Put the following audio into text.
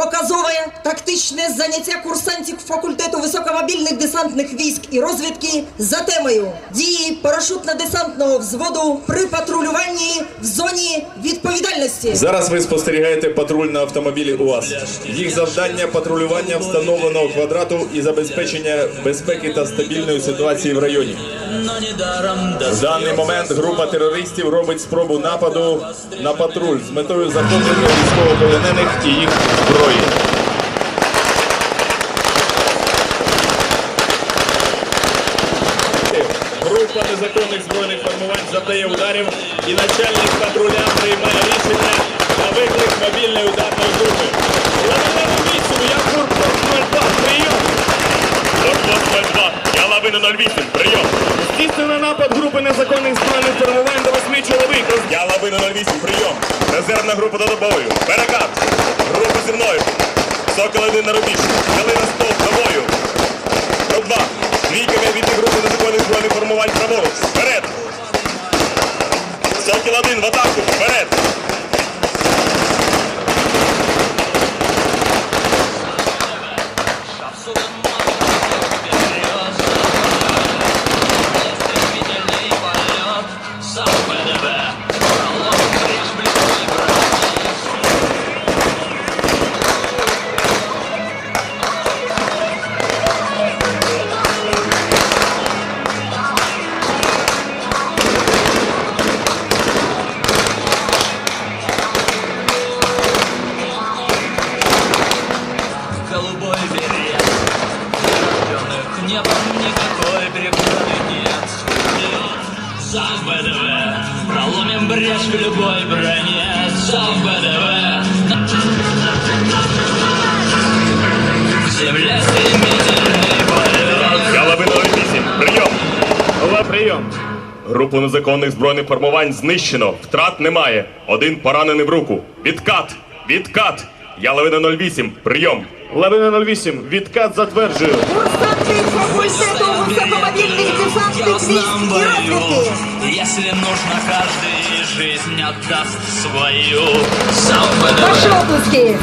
Por causa показове тактичне заняття курсантів факультету високомобільних десантних військ і розвідки за темою дії парашутно-десантного взводу при патрулюванні в зоні відповідальності. Зараз ви спостерігаєте патруль на автомобілі УАЗ. Їх завдання патрулювання встановленого квадрату і забезпечення безпеки та стабільної ситуації в районі. В даний момент група терористів робить спробу нападу на патруль з метою захоплення військовополонених і їх зброї. Група незаконних збройних формувань завдає ударів і начальник патруля приймає рішення на виклик мобільної ударної групи. Лавина вісім, я Фурпорт 02, прийом! Фурпорт 02, я Лавина 08, прийом! Здійснено напад групи незаконних збройних формувань до восьми чоловік. Я Лавина 08, прийом! Резервна група до добою. Перекат! Група зі мною! Сокол 1 на рубіж. Калина формувань праворуч. Вперед! Сокіл один в атаку. Вперед! голубой берет Рожденных небом никакой преграды нет Сам ВДВ Проломим брешь в любой броне Сам ВДВ Земля стремительный полет Я Лавина 08. Прийом! Ова, прийом! Групу незаконних збройних формувань знищено. Втрат немає. Один поранений в руку. Відкат! Відкат! Я Лавина 08. Прийом! Лавина 08. Відкат затверджую. Курсанти факультету високомобільних десантних військ і розвідки. Если нужно, каждый жизнь отдаст свою Сам обласки.